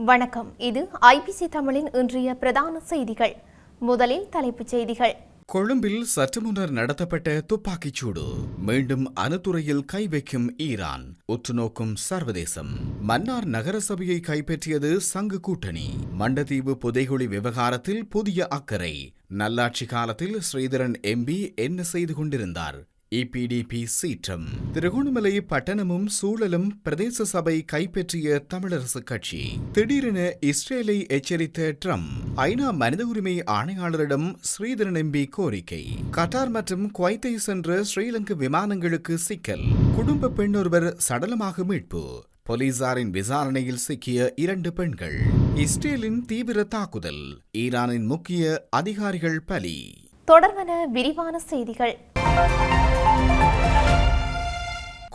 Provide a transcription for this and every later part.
வணக்கம். இது ஐபிசி தமிழின் இன்றைய பிரதான செய்திகள். முதலில் தலைப்புச் செய்திகள். கொழும்பில் சற்று முன்னர் நடத்தப்பட்ட துப்பாக்கிச் சூடு. மீண்டும் அணுத்துறையில் கை வைக்கும் ஈரான். உற்றுநோக்கும் சர்வதேசம். மன்னார் நகரசபையை கைப்பற்றியது சங்கு கூட்டணி. மண்டதீவு புதைகுழி விவகாரத்தில் புதிய அக்கறை. நல்லாட்சி காலத்தில் ஸ்ரீதரன் எம்பி என்ன செய்து கொண்டிருந்தார்? இபிடிபி சீற்றம். திருகோணமலை பட்டணமும் சூழலும் பிரதேச சபை கைப்பற்றிய தமிழரசு கட்சி. திடீரென இஸ்ரேலை எச்சரித்த ட்ரம்ப் ஐநா மனித உரிமை ஆணையாளரிடம் ஸ்ரீதரன் எம்பி கோரிக்கை. கட்டார் மற்றும் குவைத்தை சென்ற ஸ்ரீலங்கா விமானங்களுக்கு சிக்கல். குடும்ப பெண்ணொருவர் சடலமாக மீட்பு. போலீசாரின் விசாரணையில் சிக்கிய இரண்டு பெண்கள். இஸ்ரேலின் தீவிர தாக்குதல். ஈரானின் முக்கிய அதிகாரிகள் பலி. தொடர்வன விரிவான செய்திகள்.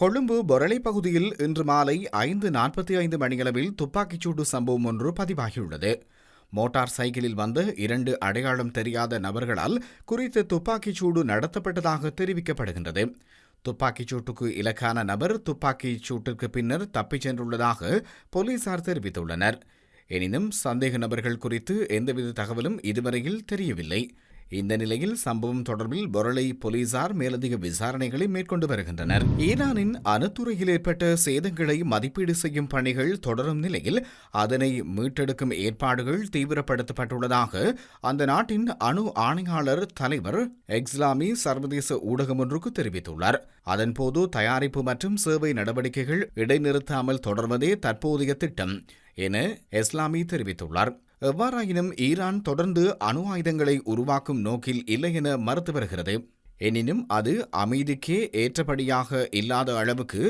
கொழும்பு பொரளை பகுதியில் இன்று மாலை ஐந்து நாற்பத்தி ஐந்து மணியளவில் துப்பாக்கிச்சூடு சம்பவம் ஒன்று பதிவாகியுள்ளது. மோட்டார் சைக்கிளில் வந்த இரண்டு அடையாளம் தெரியாத நபர்களால் குறித்த துப்பாக்கிச்சூடு நடத்தப்பட்டதாக தெரிவிக்கப்படுகின்றது. துப்பாக்கிச் சூட்டுக்கு இலக்கான நபர் துப்பாக்கிச் சூட்டிற்கு பின்னர் தப்பிச் சென்றுள்ளதாக போலீசார் தெரிவித்துள்ளனர். எனினும் சந்தேக நபர்கள் குறித்து எந்தவித தகவலும் இதுவரையில் தெரியவில்லை. இந்த நிலையில் சம்பவம் தொடர்பில் பொருளை போலீசார் மேலதிக விசாரணைகளை மேற்கொண்டு வருகின்றனர். ஈரானின் அணுத்துறையில் ஏற்பட்ட சேதங்களை மதிப்பீடு செய்யும் பணிகள் தொடரும் நிலையில் அதனை மீட்டெடுக்கும் ஏற்பாடுகள் தீவிரப்படுத்தப்பட்டுள்ளதாக அந்த நாட்டின் அணு ஆணையாளர் தலைவர் எக்ஸ்லாமி சர்வதேச ஊடகம் ஒன்றுக்கு தெரிவித்துள்ளார். அதன்போது தயாரிப்பு மற்றும் சேவை நடவடிக்கைகள் இடைநிறுத்தாமல் தொடர்வதே தற்போதைய திட்டம் என எஸ்லாமி தெரிவித்துள்ளார். எவ்வாறாயினும் ஈரான் தொடர்ந்து அணு ஆயுதங்களை உருவாக்கும் நோக்கில் இல்லை என மறுத்து வருகிறது. எனினும் அது அமைதிக்கே ஏற்றபடியாக இல்லாத அளவுக்கு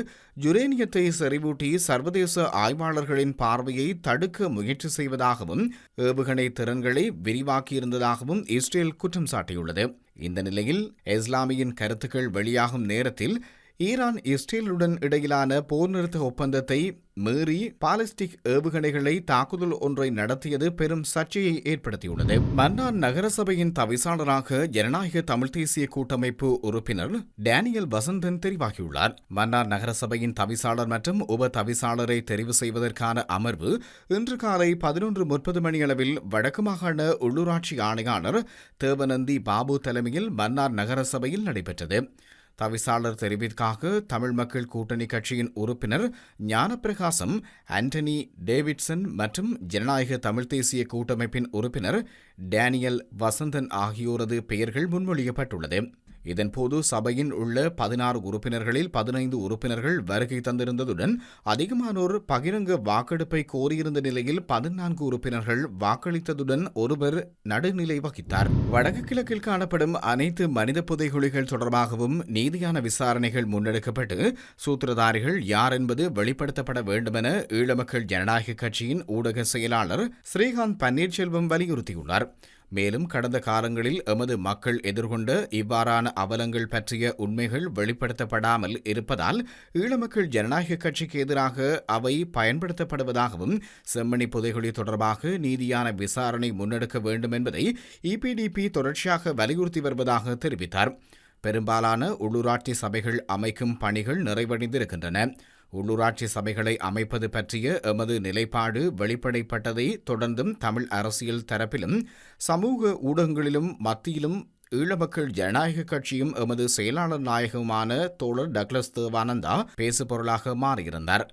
யுரேனியத்தை செறிவூட்டி சர்வதேச ஆய்வாளர்களின் பார்வையை தடுக்க முயற்சி செய்வதாகவும் ஏவுகணை திறன்களை விரிவாக்கியிருந்ததாகவும் இஸ்ரேல் குற்றம் சாட்டியுள்ளது. இந்த நிலையில் இஸ்லாமியின் கருத்துக்கள் வெளியாகும் நேரத்தில் ஈரான் இஸ்ரேலுடன் இடையிலான போர் நிறுத்த ஒப்பந்தத்தை மீறி பாலிஸ்டிக் ஏவுகணைகளை தாக்குதல் ஒன்றை நடத்தியது பெரும் சர்ச்சையை ஏற்படுத்தியுள்ளது. மன்னார் நகரசபையின் தவிசாளராக ஜனநாயக தமிழ் தேசிய கூட்டமைப்பு உறுப்பினர் டேனியல் வசந்தன் தெரிவாகியுள்ளார். மன்னார் நகரசபையின் தவிசாளர் மற்றும் உப தவிசாளரை தெரிவு செய்வதற்கான அமர்வு இன்று காலை பதினொன்று முப்பது மணியளவில் வடக்கு மாகாண உள்ளூராட்சி ஆணையாளர் தேவநந்தி பாபு தலைமையில் மன்னார் நகரசபையில் நடைபெற்றது. தவிசாளர் தெரிவிற்காக தமிழ் மக்கள் கூட்டணி கட்சியின் உறுப்பினர் ஞானப்பிரகாசம் ஆண்டனி டேவிட்சன் மற்றும் ஜனநாயக தமிழ் தேசிய கூட்டமைப்பின் உறுப்பினர் டேனியல் வசந்தன் ஆகியோரது பெயர்கள் முன்மொழியப்பட்டுள்ளது. இதன்போது சபையின் உள்ள பதினாறு உறுப்பினர்களில் பதினைந்து உறுப்பினர்கள் வருகை தந்திருந்ததுடன் அதிகமானோர் பகிரங்க வாக்கெடுப்பை கோரியிருந்த நிலையில் பதினான்கு உறுப்பினர்கள் வாக்களித்ததுடன் ஒருவர் நடுநிலை வகித்தார். வடக்கு கிழக்கில் காணப்படும் அனைத்து மனித புதைகுழிகள் தொடர்பாகவும் நீதியான விசாரணைகள் முன்னெடுக்கப்பட்டு சூத்திரதாரிகள் யார் என்பது வெளிப்படுத்தப்பட வேண்டுமென ஈழமக்கள் ஜனநாயக கட்சியின் ஊடக செயலாளர் ஸ்ரீகாந்த் பன்னீர்செல்வம் வலியுறுத்தியுள்ளார். மேலும் கடந்த காலங்களில் எமது மக்கள் எதிர்கொண்ட இவ்வாறான அவலங்கள் பற்றிய உண்மைகள் வெளிப்படுத்தப்படாமல் இருப்பதால் ஈழமக்கள் ஜனநாயக கட்சிக்கு எதிராக அவை பயன்படுத்தப்படுவதாகவும் செம்மணி புதைகுழி தொடர்பாக நீதியான விசாரணை முன்னெடுக்க வேண்டும் என்பதை இபிடிபி தொடர்ச்சியாக வலியுறுத்தி வருவதாக தெரிவித்தார். பெரும்பாலான உள்ளூராட்சி சபைகள் அமைக்கும் பணிகள் நிறைவடைந்திருக்கின்றன. உள்ளூராட்சி சபைகளை அமைப்பது பற்றிய எமது நிலைப்பாடு வெளிப்படைப்பட்டதை தொடர்ந்தும் தமிழ் அரசியல் தரப்பிலும் சமூக ஊடகங்களிலும் மத்தியிலும் ஈழமக்கள் ஜனநாயக கட்சியும் எமது செயலாளர் நாயகமான தோழர் டக்ளஸ் தேவானந்தா பேசுபொருளாக மாறியிருந்தார்.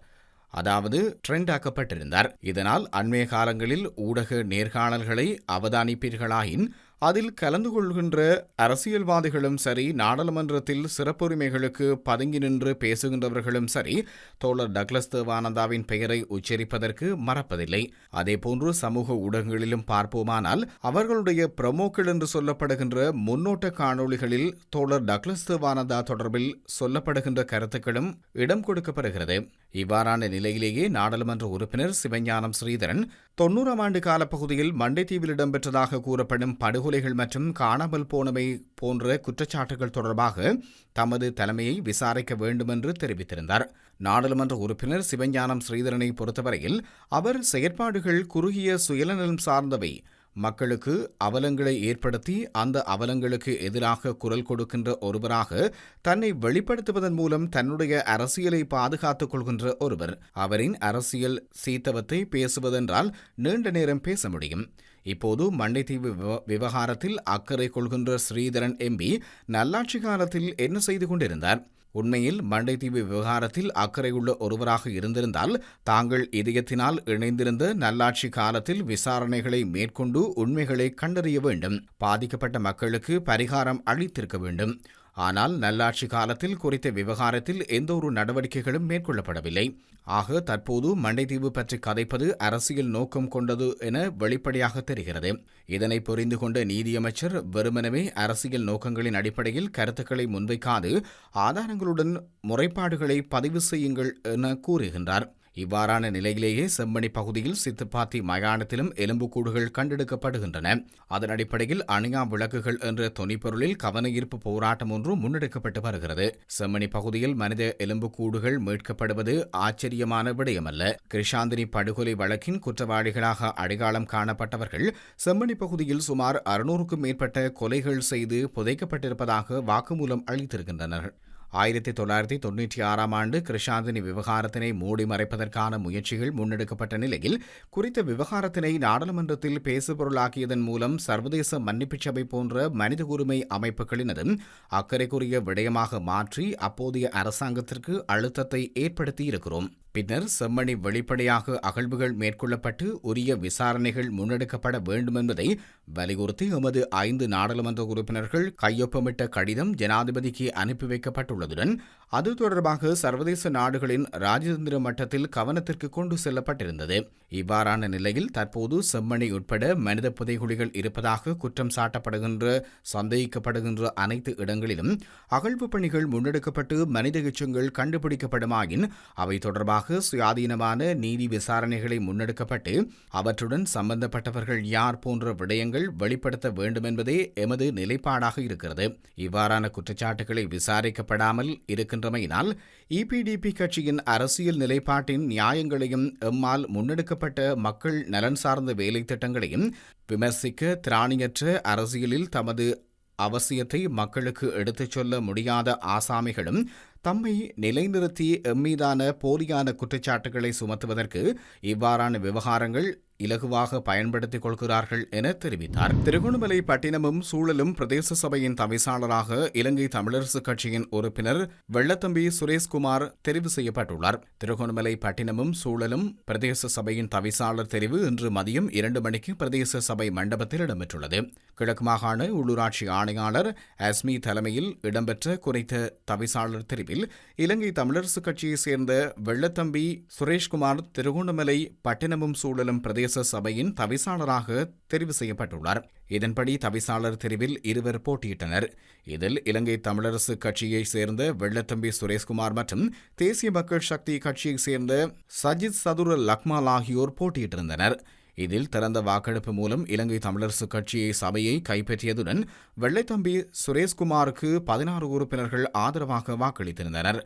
அதாவது ட்ரெண்ட் ஆக்கப்பட்டிருந்தார் இதனால் அண்மைய காலங்களில் ஊடக நேர்காணல்களை அவதானிப்பீர்களாயின் அதில் கலந்து கொள்கின்ற அரசியல்வாதிகளும் சரி நாடாளுமன்றத்தில் சிறப்புரிமைகளுக்கு பதுங்கி நின்று பேசுகின்றவர்களும் சரி தோழர் டக்ளஸ் தேவானந்தாவின் பெயரை உச்சரிப்பதற்கு மறப்பதில்லை. அதேபோன்று சமூக ஊடகங்களிலும் பார்ப்போமானால் அவர்களுடைய பிரமோக்கள் என்று சொல்லப்படுகின்ற முன்னோட்ட காணொளிகளில் தோழர் டக்ளஸ் தேவானந்தா தொடர்பில் சொல்லப்படுகின்ற கருத்துக்களும் இடம் கொடுக்கப்படுகிறது. இவ்வாறான நிலையிலேயே நாடாளுமன்ற உறுப்பினர் சிவஞானம் ஸ்ரீதரன் தொன்னூறாம் ஆண்டு காலப்பகுதியில் மண்டைத்தீவில் இடம்பெற்றதாக கூறப்படும் படுகொலைகள் மற்றும் காணாமல் போனவை போன்ற குற்றச்சாட்டுகள் தொடர்பாக தமது தலைமையை விசாரிக்க வேண்டுமென்று தெரிவித்திருந்தார். நாடாளுமன்ற உறுப்பினர் சிவஞானம் ஸ்ரீதரனை பொறுத்தவரையில் அவர் செயற்பாடுகள் குறுகிய சுயநலம் சார்ந்தவை. மக்களுக்கு அவலங்களை ஏற்படுத்தி அந்த அவலங்களுக்கு எதிராக குரல் கொடுக்கின்ற ஒருவராக தன்னை வெளிப்படுத்துவதன் மூலம் தன்னுடைய அரசியலை பாதுகாத்துக் கொள்கின்ற ஒருவர். அவரின் அரசியல் சீத்தவத்தை பேசுவதென்றால் நீண்ட நேரம் பேச முடியும். இப்போது மண்டைத்தீவு விவகாரத்தில் அக்கறை கொள்கின்ற ஸ்ரீதரன் எம்பி நல்லாட்சி காலத்தில் என்ன செய்து கொண்டிருந்தார்? உண்மையில் மண்டைத்தீவு விவகாரத்தில் அக்கறையுள்ள ஒருவராக இருந்திருந்தால் தாங்கள் இதயத்தினால் இணைந்திருந்த நல்லாட்சி காலத்தில் விசாரணைகளை மேற்கொண்டு உண்மைகளை கண்டறிய வேண்டும். பாதிக்கப்பட்ட மக்களுக்கு பரிகாரம் அளித்திருக்க வேண்டும். ஆனால் நல்லாட்சி காலத்தில் குறித்த விவகாரத்தில் எந்த ஒரு நடவடிக்கைகளும் மேற்கொள்ளப்படவில்லை. ஆக தற்போது மண்டைத்தீவு பற்றி கதைப்பது அரசியல் நோக்கம் கொண்டது என வெளிப்படையாக தெரிகிறது. இதனை புரிந்து கொண்ட நீதியமைச்சர் வெறுமனவே அரசியல் நோக்கங்களின் அடிப்படையில் கருத்துக்களை முன்வைக்காது ஆதாரங்களுடன் முறைப்பாடுகளை பதிவு செய்யுங்கள் என கூறுகின்றார். இவ்வாறான நிலையிலேயே செம்மணி பகுதியில் சித்துப்பாத்தி மயானத்திலும் எலும்புக்கூடுகள் கண்டெடுக்கப்படுகின்றன. அதன் அடிப்படையில் அணியா விளக்குகள் என்ற தொனிப்பொருளில் கவன ஈர்ப்பு போராட்டம் ஒன்று முன்னெடுக்கப்பட்டு வருகிறது. செம்மணி பகுதியில் மனித எலும்புக்கூடுகள் மீட்கப்படுவது ஆச்சரியமான விடயமல்ல. கிருஷாந்தினி படுகொலை வழக்கின் குற்றவாளிகளாக அடையாளம் காணப்பட்டவர்கள் செம்மணி பகுதியில் சுமார் அறுநூறுக்கும் மேற்பட்ட கொலைகள் செய்து புதைக்கப்பட்டிருப்பதாக வாக்குமூலம் அளித்திருக்கின்றனர். ஆயிரத்தி தொள்ளாயிரத்தி தொண்ணூற்றி ஆறாம் ஆண்டு கிருஷாந்தினி விவகாரத்தினை மூடி மறைப்பதற்கான முயற்சிகள் முன்னெடுக்கப்பட்ட நிலையில் குறித்த விவகாரத்தினை நாடாளுமன்றத்தில் பேசுபொருளாக்கியதன் மூலம் சர்வதேச மன்னிப்பு சபை போன்ற மனித உரிமை அமைப்புகளினதும் அக்கறைக்குரிய விடயமாக மாற்றி அப்போதைய அரசாங்கத்திற்கு அழுத்தத்தை ஏற்படுத்தி இருக்கிறோம் பின்னர் செம்மணி வெளிப்படையாக அகழ்வுகள் மேற்கொள்ளப்பட்டு உரிய விசாரணைகள் முன்னெடுக்கப்பட வேண்டும் என்பதை வலியுறுத்தி எமது ஐந்து நாடாளுமன்ற உறுப்பினர்கள் கையொப்பமிட்ட கடிதம் ஜனாதிபதிக்கு அனுப்பி வைக்கப்பட்டுள்ளதுடன் அது தொடர்பாக சர்வதேச நாடுகளின் ராஜதந்திர மட்டத்தில் கவனத்திற்கு கொண்டு செல்லப்பட்டிருந்தது. இவ்வாறான நிலையில் தற்போது செம்மணி உட்பட மனித புதைகுழிகள் இருப்பதாக குற்றம் சாட்டப்படுகின்ற சந்தேகிக்கப்படுகின்ற அனைத்து இடங்களிலும் அகழ்வு பணிகள் முன்னெடுக்கப்பட்டு மனித எச்சங்கள் கண்டுபிடிக்கப்படுமாயின் அவை தொடர்பாக சுயாதீனமான நீதி விசாரணைகளை முன்னெடுக்கப்பட்டு அவற்றுடன் சம்பந்தப்பட்டவர்கள் யார் போன்ற விடயங்கள் வெளிப்படுத்த வேண்டும் என்பதே எமது நிலைப்பாடாக இருக்கிறது. இவ்வாறான குற்றச்சாட்டுகளை விசாரிக்கப்படாமல் இருக்கின்றமையினால் இபிடிபி கட்சியின் அரசியல் நிலைப்பாட்டின் நியாயங்களையும் எம்மால் முன்னெடுக்கப்பட்ட மக்கள் நலன் சார்ந்த வேலை திட்டங்களையும் விமர்சிக்க திராணியற்ற அரசியலில் தமது அவசியத்தை மக்களுக்கு எடுத்துச் சொல்ல முடியாத ஆசாமிகளும் தம்மை நிலைநிறுத்தி எம்மீதான போலியான குற்றச்சாட்டுகளை சுமத்துவதற்கு இவ்வாறான விவகாரங்கள் இலகுவாக பயன்படுத்திக் கொள்கிறார்கள் என தெரிவித்தார். திருகோணமலை பட்டினமும் சூழலும் பிரதேச சபையின் தவிசாளராக இலங்கை தமிழரசு கட்சியின் உறுப்பினர் வெள்ளத்தம்பி சுரேஷ்குமார் தெரிவு செய்யப்பட்டுள்ளார். திருகோணமலை பட்டினமும் சூழலும் பிரதேச சபையின் தவிசாளர் தெரிவு இன்று மதியம் இரண்டு மணிக்கு பிரதேச சபை மண்டபத்தில் இடம்பெற்றுள்ளது. கிழக்கு மாகாண உள்ளூராட்சி ஆணையாளர் அஸ்மி தலைமையில் இடம்பெற்ற குறைத்த தவிசாளர் தெரிவில் இலங்கை தமிழரசு கட்சியைச் சேர்ந்த வெள்ளத்தம்பி சுரேஷ்குமார் திருகோணமலை பட்டினமும் சூழலும் பிரதேச சபையின் தவிசாளராக தெரிவு செய்யப்பட்டுள்ளார். இதன்படி தவிசாளர் தெரிவில் இருவர் போட்டியிட்டனர். இதில் இலங்கை தமிழரசு கட்சியைச் சேர்ந்த வெள்ளத்தம்பி சுரேஷ்குமார் மற்றும் தேசிய மக்கள் சக்தி கட்சியைச் சேர்ந்த சஜித் சதுர லக்மால் ஆகியோர் போட்டியிட்டிருந்தனர். இதில் திறந்த வாக்கெடுப்பு மூலம் இலங்கை தமிழரசுக் கட்சியை சபையை கைப்பற்றியதுடன் வெள்ளைத்தம்பி சுரேஷ்குமாருக்கு பதினாறு உறுப்பினர்கள் ஆதரவாக வாக்களித்திருந்தனர்.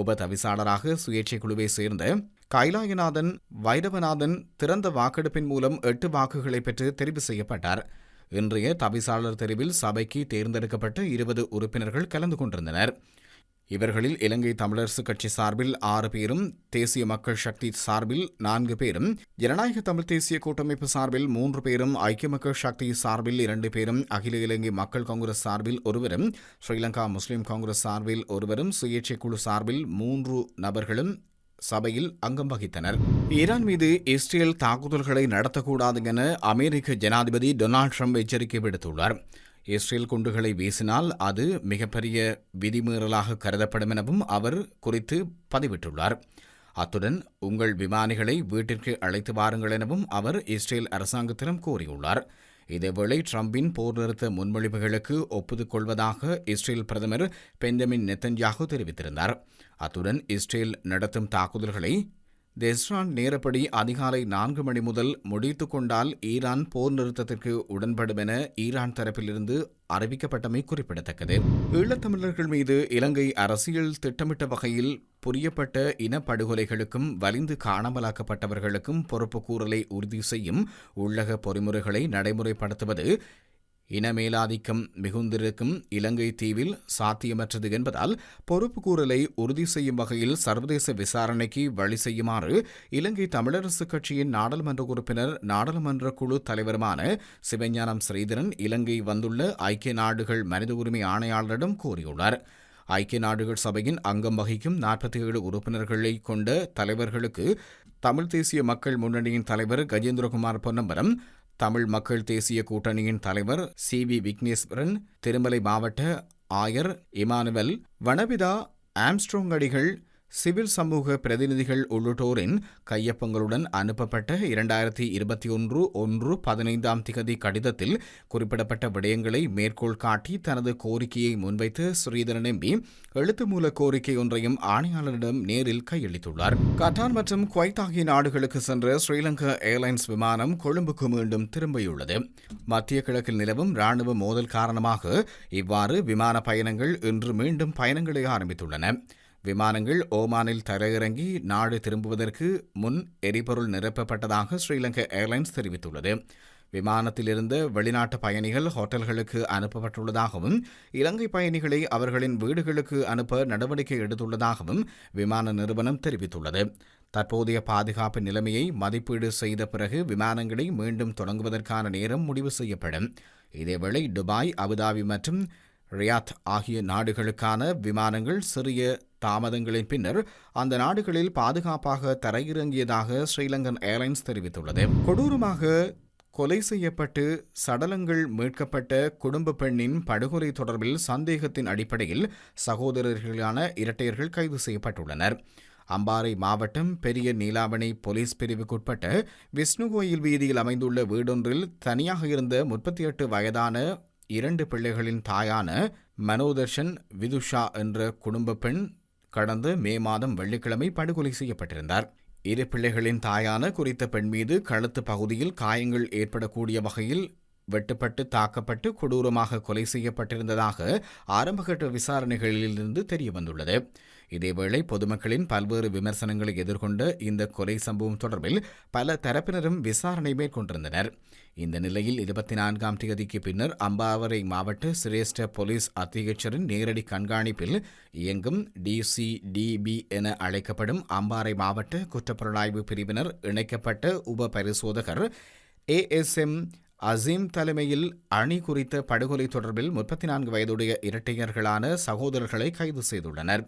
உப தவிசாளராக சுயேட்சை குழுவை சேர்ந்த கைலாயநாதன் வைரவநாதன் திறந்த வாக்கெடுப்பின் மூலம் எட்டு வாக்குகளை பெற்று தெரிவு செய்யப்பட்டார். இன்றைய தவிசாளர் தெரிவில் சபைக்கு தேர்ந்தெடுக்கப்பட்ட இருபது உறுப்பினர்கள் கலந்து கொண்டிருந்தனர். இவர்களில் இலங்கை தமிழரசு கட்சி சார்பில் ஆறு பேரும் தேசிய மக்கள் சக்தி சார்பில் நான்கு பேரும் ஜனநாயக தமிழ் தேசிய கூட்டமைப்பு சார்பில் மூன்று பேரும் ஐக்கிய மக்கள் சக்தி சார்பில் இரண்டு பேரும் அகில இலங்கை மக்கள் காங்கிரஸ் சார்பில் ஒருவரும் ஸ்ரீலங்கா முஸ்லிம் காங்கிரஸ் சார்பில் ஒருவரும் சுயேட்சை குழு சார்பில் மூன்று நபர்களும் சபையில் அங்கம் வகித்தனர். ஈரான் மீது இஸ்ரேல் தாக்குதல்களை நடத்தக்கூடாது என அமெரிக்க ஜனாதிபதி டொனால்ட் ட்ரம்ப் எச்சரிக்கை விடுத்துள்ளார். இஸ்ரேல் குண்டுகளை வீசினால் அது மிகப்பெரிய விதிமீறலாக கருதப்படும் எனவும் அவர் குறித்து பதிவிட்டுள்ளார். அத்துடன் உங்கள் விமானிகளை வீட்டிற்கு அழைத்து வாருங்கள் எனவும் அவர் இஸ்ரேல் அரசாங்கத்திடம் கூறியுள்ளார். இதேவேளை ட்ரம்பின் போர் நிறுத்த முன்மொழிவுகளுக்கு ஒப்புதல் கொள்வதாக இஸ்ரேல் பிரதமர் பெஞ்சமின் நெத்தன்யாகு தெரிவித்திருந்தார். அத்துடன் இஸ்ரேல் நடத்தும் தாக்குதல்களை தெஹ்ரான் நேரப்படி அதிகாலை நான்கு மணி முதல் முடித்து கொண்டால் ஈரான் போர் நிறுத்தத்திற்கு உடன்படும் என ஈரான் தரப்பிலிருந்து அறிவிக்கப்பட்டமை குறிப்பிடத்தக்கது. ஈழத்தமிழர்கள் மீது இலங்கை அரசியல் திட்டமிட்ட வகையில் புரியப்பட்ட இனப்படுகொலைகளுக்கும் வலிந்து காணாமலாக்கப்பட்டவர்களுக்கும் பொறுப்பு கூறலை உறுதி செய்யும் உள்ளக பொறிமுறைகளை நடைமுறைப்படுத்துவது இனமேலாதிக்கம் மிகுந்திருக்கும் இலங்கை தீவில் சாத்தியமற்றது என்பதால் பொறுப்பு கூறலை உறுதி செய்யும் வகையில் சர்வதேச விசாரணைக்கு வழி செய்யுமாறு இலங்கை தமிழரசுக் கட்சியின் நாடாளுமன்ற உறுப்பினர் நாடாளுமன்ற குழு தலைவருமான சிவஞானம் ஸ்ரீதரன் இலங்கை வந்துள்ள ஐக்கிய நாடுகள் மனித உரிமை ஆணையாளரிடம் கூறியுள்ளார். ஐக்கிய நாடுகள் சபையின் அங்கம் வகிக்கும் நாற்பத்தி ஏழு உறுப்பினர்களை கொண்ட தலைவர்களுக்கு தமிழ் தேசிய மக்கள் முன்னணியின் தலைவர் கஜேந்திரகுமார் பொன்னம்பலம் தமிழ் மக்கள் தேசிய கூட்டணியின் தலைவர் சி வி விக்னேஸ்வரன் திருமலை மாவட்ட ஆயர் இமானுவல் வனவிதா ஆம்ஸ்ட்ரோங் அடிகள் சிவில் சமூக பிரதிநிதிகள் உள்ளிட்டோரின் கையொப்பங்களுடன் அனுப்பப்பட்ட இரண்டாயிரத்தி இருபத்தி ஒன்று ஒன்று பதினைந்தாம் திகதி கடிதத்தில் குறிப்பிடப்பட்ட விடயங்களை மேற்கோள் காட்டி தனது கோரிக்கையை முன்வைத்து ஸ்ரீதரன் எம்பி எழுத்து மூல கோரிக்கை ஒன்றையும் ஆணையாளரிடம் நேரில் கையளித்துள்ளார். கட்டார் மற்றும் குவைத் ஆகிய நாடுகளுக்கு சென்ற ஸ்ரீலங்கா ஏர்லைன்ஸ் விமானம் கொழும்புக்கு மீண்டும் திரும்பியுள்ளது. மத்திய கிழக்கில் நிலவும் ராணுவ மோதல் காரணமாக இவ்வாறு விமான பயணங்கள் இன்று மீண்டும் பயணங்களை ஆரம்பித்துள்ளன. விமானங்கள் ஓமானில் தரையிறங்கி நாடு திரும்புவதற்கு முன் எரிபொருள் நிரப்பப்பட்டதாக ஸ்ரீலங்கா ஏர்லைன்ஸ் தெரிவித்துள்ளது. விமானத்தில் இருந்த வெளிநாட்டு பயணிகள் ஹோட்டல்களுக்கு அனுப்பப்பட்டுள்ளதாகவும் இலங்கை பயணிகளை அவர்களின் வீடுகளுக்கு அனுப்ப நடவடிக்கை எடுத்துள்ளதாகவும் விமான நிறுவனம் தெரிவித்துள்ளது. தற்போதைய பாதுகாப்பு நிலைமையை மதிப்பீடு செய்த பிறகு விமானங்களை மீண்டும் தொடங்குவதற்கான நேரம் முடிவு செய்யப்படும். இதேவேளை துபாய் அபுதாபி மற்றும் ரியாத் ஆகிய நாடுகளுக்கான விமானங்கள் சிறிய தாமதங்களின் பின்னர் அந்த நாடுகளில் பாதுகாப்பாக தரையிறங்கியதாக ஸ்ரீலங்கன் ஏர்லைன்ஸ் தெரிவித்துள்ளது. கொடூரமாக கொலை செய்யப்பட்டு சடலங்கள் மீட்கப்பட்ட குடும்ப பெண்ணின் படுகொலை தொடர்பில் சந்தேகத்தின் அடிப்படையில் சகோதரர்களான இரட்டையர்கள் கைது செய்யப்பட்டுள்ளனர். அம்பாறை மாவட்டம் பெரிய நீலாவணை போலீஸ் பிரிவுக்குட்பட்ட விஷ்ணு கோயில் வீதியில் அமைந்துள்ள வீடொன்றில் தனியாக இருந்த முப்பத்தி எட்டு வயதான இரண்டு பிள்ளைகளின் தாயான மனோதர்ஷன் விதுஷா என்ற குடும்ப பெண் கடந்த மே மாதம் வெள்ளிக்கிழமை படுகொலை செய்யப்பட்டிருந்தார். இரு பிள்ளைகளின் தாயான குறித்த பெண் மீது கழுத்து பகுதியில் காயங்கள் ஏற்படக்கூடிய வகையில் வெட்டுப்பட்டு தாக்கப்பட்டு கொடூரமாக கொலை செய்யப்பட்டிருந்ததாக ஆரம்பகட்ட விசாரணைகளிலிருந்து தெரியவந்துள்ளது. இதேவேளை பொதுமக்களின் பல்வேறு விமர்சனங்களை எதிர்கொண்ட இந்த கொலை சம்பவம் தொடர்பில் பல தரப்பினரும் விசாரணை மேற்கொண்டிருந்தனர். இந்த நிலையில் இருபத்தி நான்காம் தேதிக்கு பின்னர் அம்பாவரை மாவட்ட சிரேஷ்ட போலீஸ் அத்தியட்சரின் நேரடி கண்காணிப்பில் இயங்கும் டிசிடிபி என அழைக்கப்படும் அம்பாறை மாவட்ட குற்றப்புலனாய்வு பிரிவினர் இணைக்கப்பட்ட உப பரிசோதகர் ஏஎஸ்எம் அசீம் தலைமையில் அணி குறித்த படுகொலை தொடர்பில் முப்பத்தி நான்கு வயதுடைய இரட்டையர்களான சகோதரர்களை கைது செய்துள்ளனர்.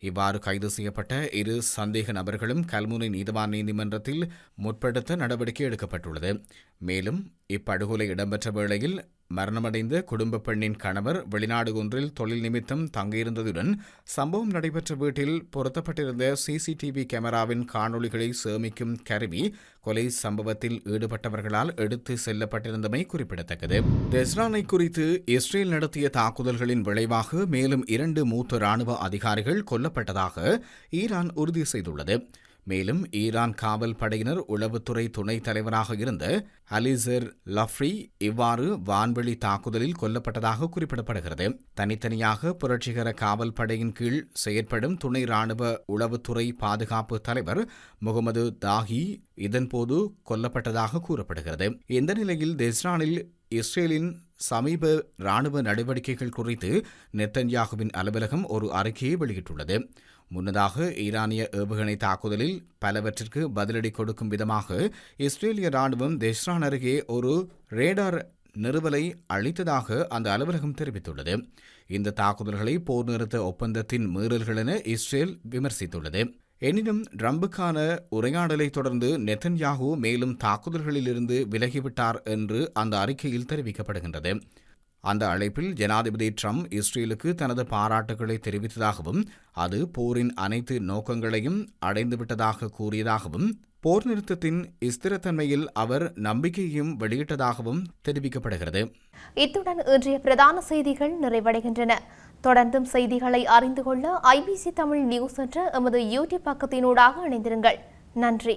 இவ்வாறு கைது செய்யப்பட்ட இரு சந்தேக நபர்களும் கல்முனை நீதிவான் நீதிமன்றத்தில் முற்படுத்த நடவடிக்கை எடுக்கப்பட்டுள்ளது. மேலும் இப்படுகொலை இடம்பெற்ற வேளையில் மரணமடைந்த குடும்ப பெண்ணின் கணவர் வெளிநாடு ஒன்றில் தொழில் நிமித்தம் தங்கியிருந்ததுடன் சம்பவம் நடைபெற்ற வீட்டில் பொருத்தப்பட்டிருந்த சிசிடிவி கேமராவின் காணொளிகளை சேமிக்கும் கருவி கொலை சம்பவத்தில் ஈடுபட்டவர்களால் எடுத்து செல்லப்பட்டிருந்தமை குறிப்பிடத்தக்கது. தெஸ்ரானை குறித்து இஸ்ரேல் நடத்திய தாக்குதல்களின் விளைவாக மேலும் இரண்டு மூத்த ராணுவ அதிகாரிகள் கொல்லப்பட்டதாக ஈரான் உறுதி செய்துள்ளது. மேலும் ஈரான் காவல் படையினர் உளவுத்துறை துணைத் தலைவராக இருந்த அலிசர் லஃப்ரி இவ்வாறு வான்வெளி தாக்குதலில் கொல்லப்பட்டதாக குறிப்பிடப்படுகிறது. தனித்தனியாக புரட்சிகர காவல் படையின் கீழ் செயற்படும் துணை ராணுவ உளவுத்துறை பாதுகாப்பு தலைவர் முகமது தாஹி இதன்போது கொல்லப்பட்டதாக கூறப்படுகிறது. இந்த நிலையில் தெஸ்ரானில் இஸ்ரேலின் சமீப ராணுவ நடவடிக்கைகள் குறித்து நெத்தன்யாகுவின் அலுவலகம் ஒரு அறிக்கையை வெளியிட்டுள்ளது. முன்னதாக ஈரானிய ஏவுகணை தாக்குதலில் பலவற்றிற்கு பதிலடி கொடுக்கும் விதமாக இஸ்ரேலிய ராணுவம் தெஹ்ரான் அருகே ஒரு ரேடார் நிறுவலை அளித்ததாக அந்த அலுவலகம் தெரிவித்துள்ளது. இந்த தாக்குதல்களை போர் நிறுத்த ஒப்பந்தத்தின் மீறல்கள் என இஸ்ரேல் விமர்சித்துள்ளது. எனினும் ட்ரம்புக்கான உரையாடலை தொடர்ந்து நெத்தன்யாகு மேலும் தாக்குதல்களிலிருந்து விலகிவிட்டார் என்று அந்த அறிக்கையில் தெரிவிக்கப்படுகின்றது. அந்த அழைப்பில் ஜனாதிபதி ட்ரம்ப் இஸ்ரேலுக்கு தனது பாராட்டுகளை தெரிவித்ததாகவும் அது போரின் அனைத்து நோக்கங்களையும் அடைந்துவிட்டதாக கூறியதாகவும் போர் நிறுத்தத்தின் ஸ்திரத்தன்மையில் அவர் நம்பிக்கையும் வெளியிட்டதாகவும் தெரிவிக்கப்படுகிறது. இத்துடன் இன்றைய பிரதான செய்திகள் நிறைவடைகின்றன. தொடர்ந்தும் செய்திகளை அறிந்து கொள்ள ஐபிசி தமிழ் நியூஸ் என்ற எமது யூடியூப் பக்கத்தினூடாக இணைந்திருங்கள். நன்றி.